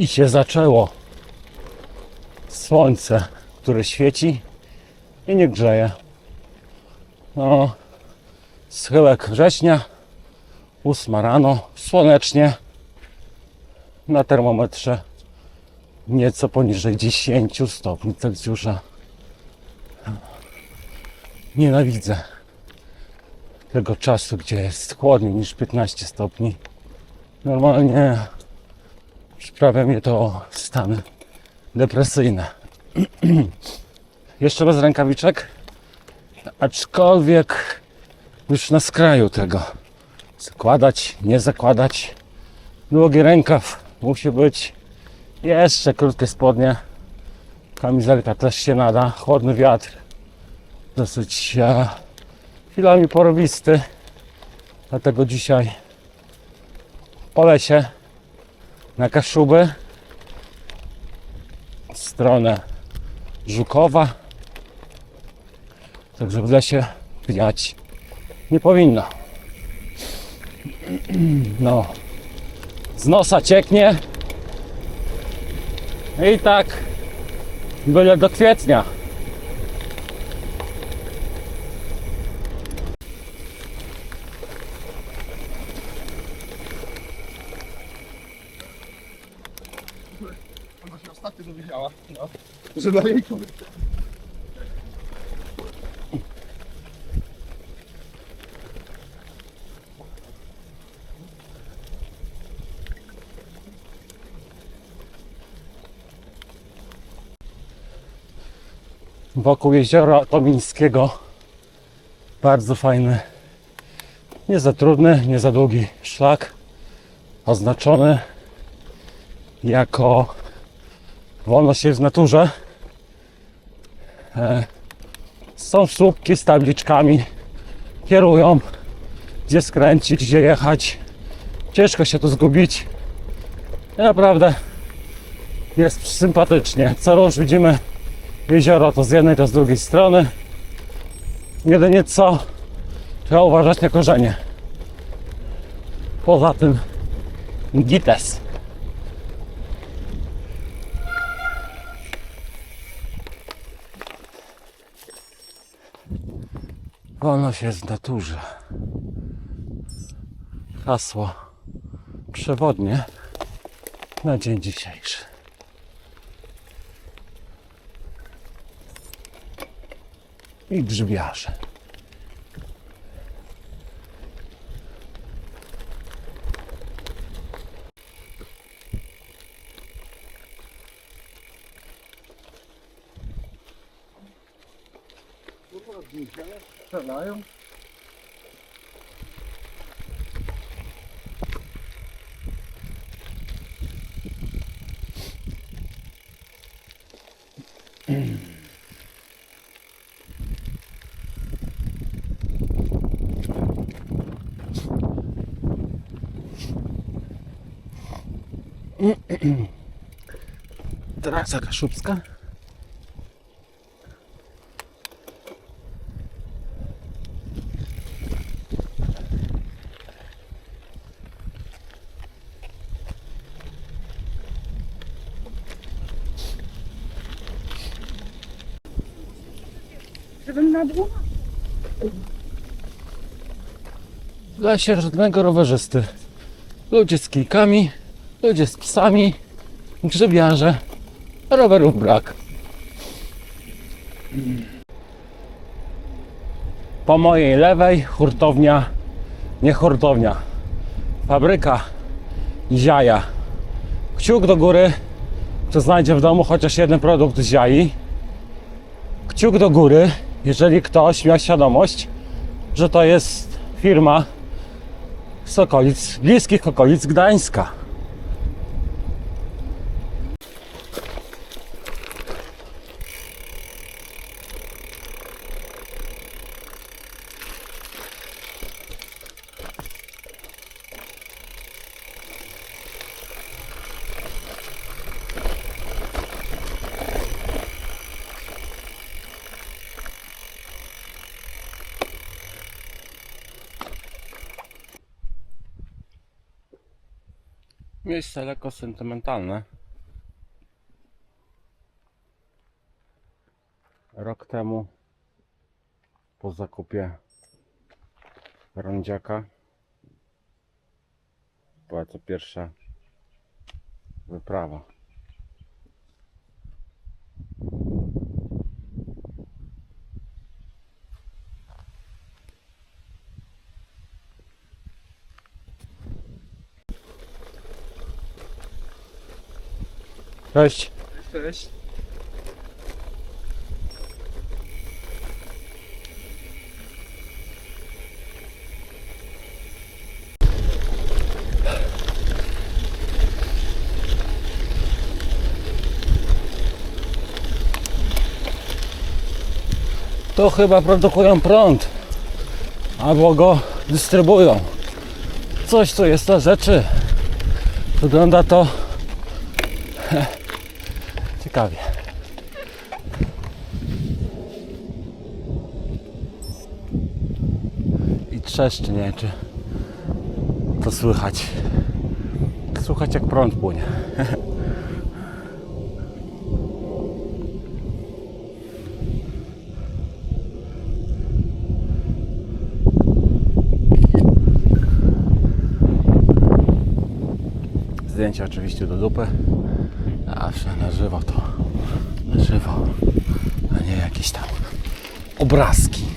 I się zaczęło. Słońce, które świeci i nie grzeje. No, schyłek września, ósma rano, słonecznie. Na termometrze nieco poniżej 10 stopni Celsjusza. Nienawidzę tego czasu, gdzie jest chłodniej niż 15 stopni. Normalnie sprawia mnie to stany depresyjne. Jeszcze bez rękawiczek, aczkolwiek już na skraju tego. Zakładać, nie zakładać. Długi rękaw musi być. Jeszcze krótkie spodnie. Kamizelka też się nada. Chłodny wiatr. Dosyć e, chwilami porowisty. Dlatego dzisiaj po lesie na Kaszuby w stronę Żukowa. Także w lesie wiać nie powinno. No, z nosa cieknie. I tak byle do kwietnia. Ona się ostatnio dowiedziała, no, że na jej kobiety. wokół jeziora Tomińskiego. Bardzo fajny, nie za trudny, nie za długi szlak, oznaczony jako wolność jest w naturze. E, Są słupki z tabliczkami, kierują, gdzie skręcić, gdzie jechać. Ciężko się tu zgubić. I naprawdę jest sympatycznie. Co róż widzimy jezioro to z jednej, to z drugiej strony. Jedynie co trzeba uważać na korzenie. Poza tym gites. Wolność jest w naturze. Hasło przewodnie na dzień dzisiejszy. i grzybiarze. Trasa Kaszubska. Żebym na dół? W lesie żadnego rowerzysty. Ludzie z kijkami, ludzie z psami, grzybiarze, rowerów brak. Po mojej lewej hurtownia, nie hurtownia, fabryka ziaja. Kciuk do góry, kto znajdzie w domu chociaż jeden produkt z ziai. Kciuk do góry, jeżeli ktoś miał świadomość, że to jest firma z okolic, bliskich okolic Gdańska. Miejsce lekko sentymentalne. Rok temu po zakupie rądziaka była to pierwsza wyprawa. Cześć. Cześć. To chyba produkują prąd. Albo go dystrybuują. Coś tu jest na rzeczy. Wygląda to ciekawie. I trzeszczy, nie czy to słychać. Słychać jak prąd płynie. Zdjęcia oczywiście do dupy. Zawsze na żywo to na żywo, a nie jakieś tam obrazki.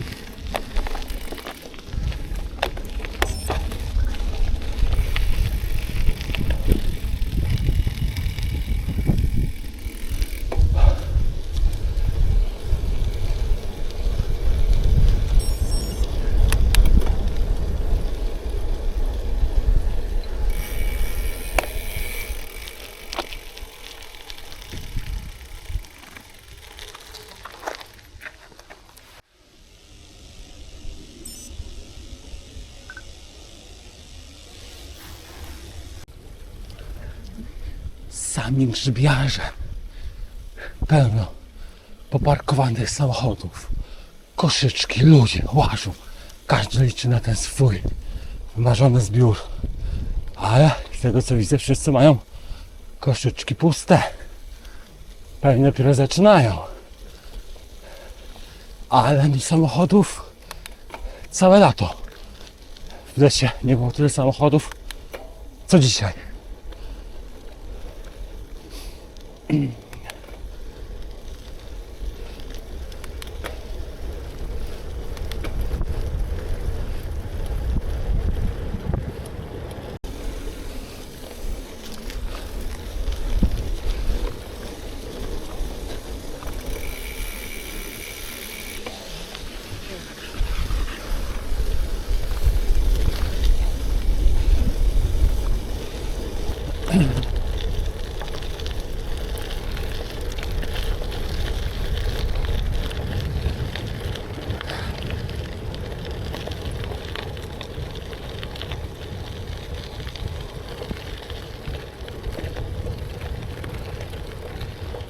Sami grzybiarze. Pełno poparkowanych samochodów. Koszyczki, ludzie łażą. Każdy liczy na ten swój wymarzony zbiór. Ale z tego co widzę, wszyscy mają koszyczki puste. Pewnie dopiero zaczynają. Ale mi samochodów całe lato. W lesie nie było tyle samochodów co dzisiaj. mm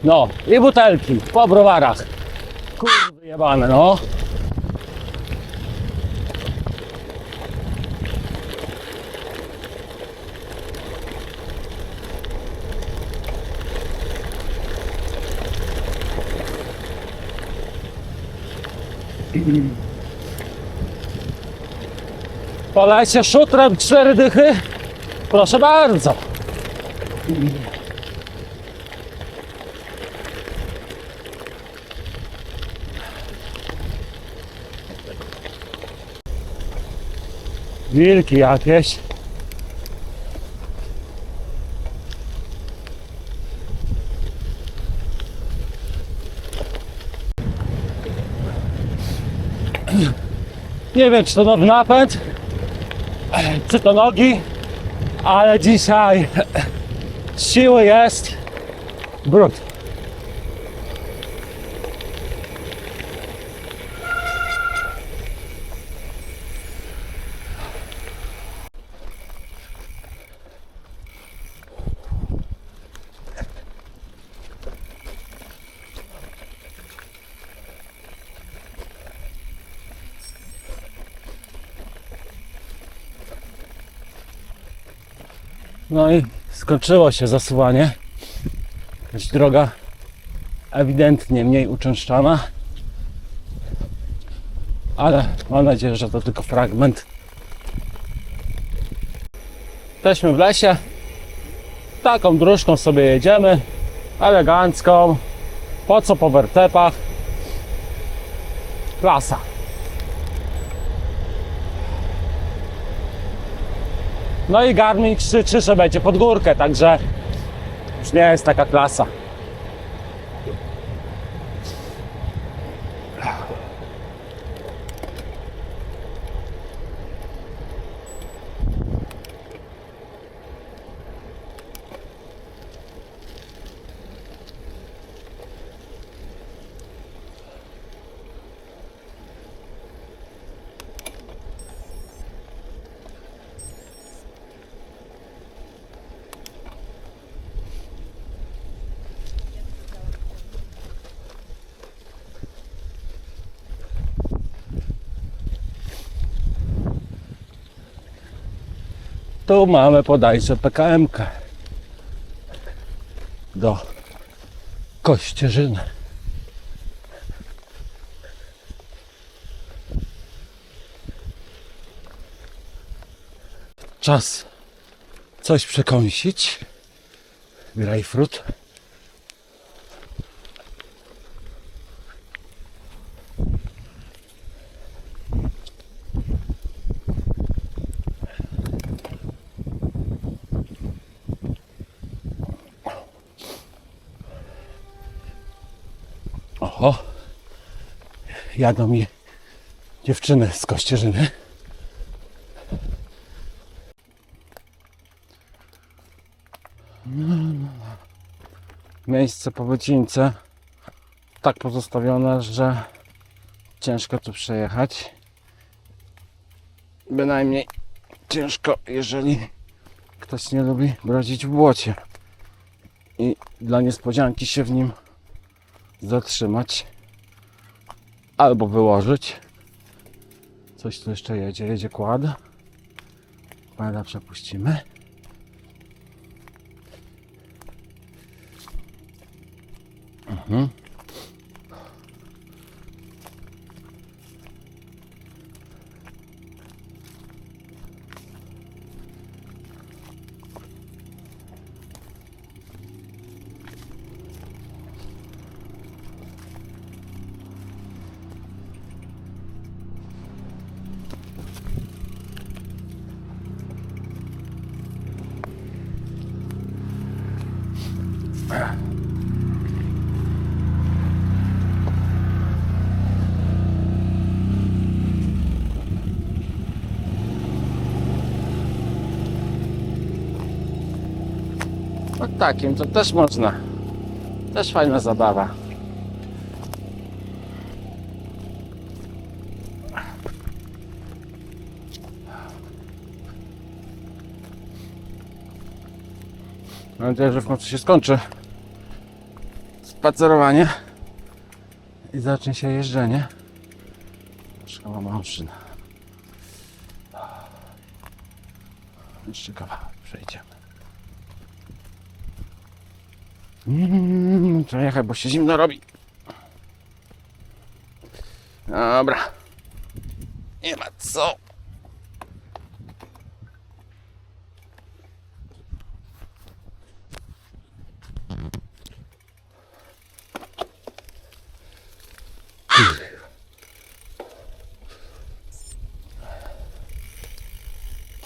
No, i butelki po browarach. Kurwy jebane, no. Polecie szutrem cztery dychy? Proszę bardzo. Wilki jakieś. Nie wiem, czy to nowy napęd, czy to nogi, ale dzisiaj siły jest brud. No i skończyło się zasuwanie. Jakaś droga ewidentnie mniej uczęszczana. ale mam nadzieję, że to tylko fragment. Jesteśmy w lesie. Taką dróżką sobie jedziemy. Elegancką. Po co po wertepach? Klasa. No i Garmin krzyczy, że będzie pod górkę, także już nie jest taka klasa. Tu mamy podajże PKM -kę. do Kościerzyny. Czas coś przekąsić. Grejpfrut. Oho. Jadą mi dziewczyny z Kościerzyny. Miejsce po wycince tak pozostawione, że ciężko tu przejechać. Bynajmniej ciężko, jeżeli ktoś nie lubi brodzić w błocie i dla niespodzianki się w nim zatrzymać albo wyłożyć. Coś tu jeszcze jedzie, jedzie kład. Kłada przepuścimy. Mhm. No takim to też można. Też fajna zabawa. Mam nadzieję, że w końcu się skończy spacerowanie i zacznie się jeżdżenie. Szkoła maszyn. Jeszcze kawałek przejdziemy. Mm, Trzeba jechać, bo się zimno robi. Dobra. Nie ma co.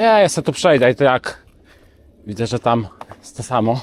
Nie, ja sobie tu przejdę i to jak widzę, że tam jest to samo.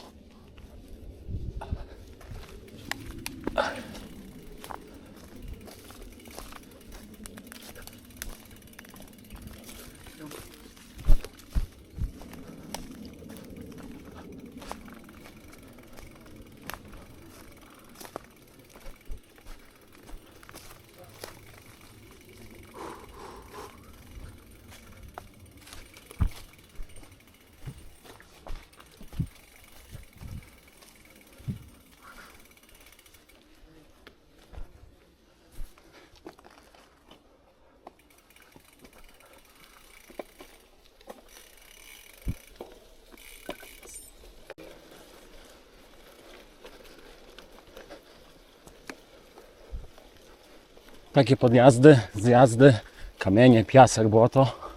Takie podjazdy, zjazdy, kamienie, piasek, błoto.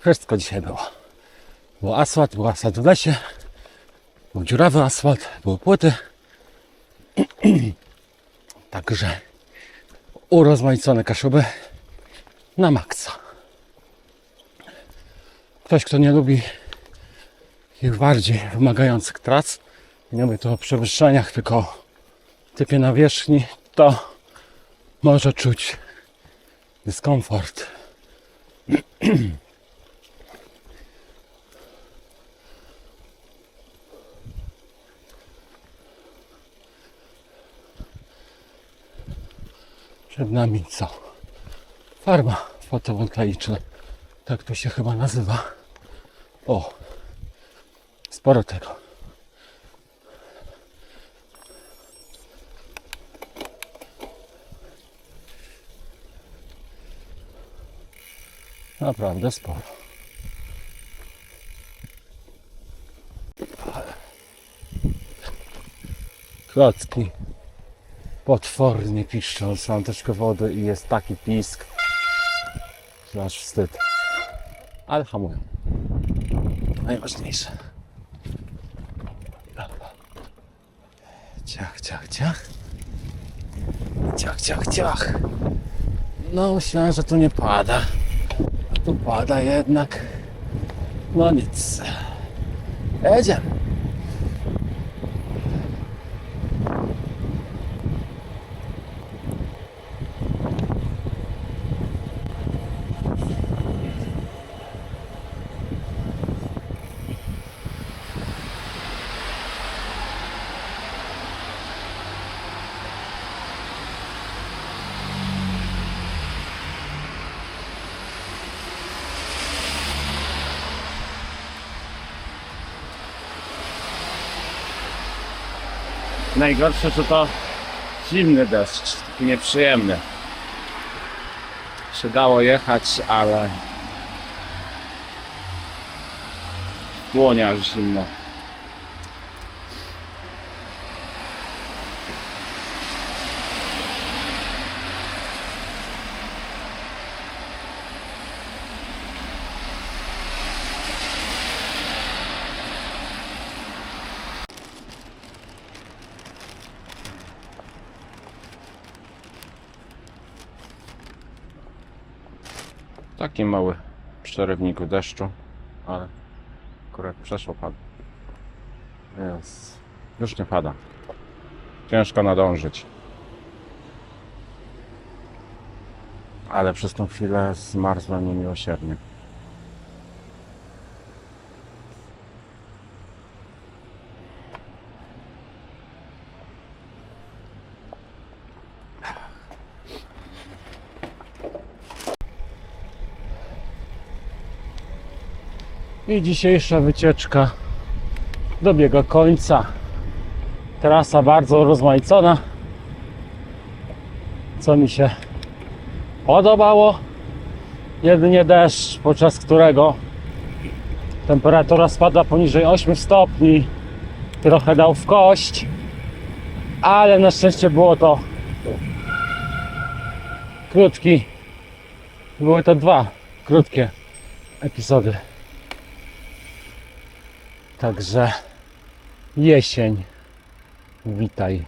Wszystko dzisiaj było. Był asfalt, był asfalt w lesie, był dziurawy asfalt, były płyty. Także urozmaicone kaszuby na maksa. Ktoś, kto nie lubi ich bardziej wymagających trac, nie mówię tu o przewyższeniach, tylko typie nawierzchni, to może czuć dyskomfort. Przed nami co? Farma fotowoltaiczna. Tak to się chyba nazywa. O, sporo tego. Naprawdę sporo. Klocki potwornie piszczą, są troszkę wody i jest taki pisk, że aż wstyd. Ale hamują. Najważniejsze. Ciach, ciach, ciach. Ciach, ciach, ciach. No, myślałem, że tu nie pada. Tu pada jednak. No nic. Jedziemy. Najgorsze to to zimny deszcz, taki nieprzyjemny. Się dało jechać, ale w dłoniach zimno. Mały przerywniku deszczu, ale akurat przeszło pada. Więc już nie pada. Ciężko nadążyć. Ale przez tą chwilę zmarzłem niemiłosiernie. I dzisiejsza wycieczka dobiega końca. Trasa bardzo rozmaicona. Co mi się podobało? Jedynie deszcz, podczas którego temperatura spadła poniżej 8 stopni. Trochę dał w kość, ale na szczęście było to krótki. Były to dwa krótkie epizody. Także jesień, witaj.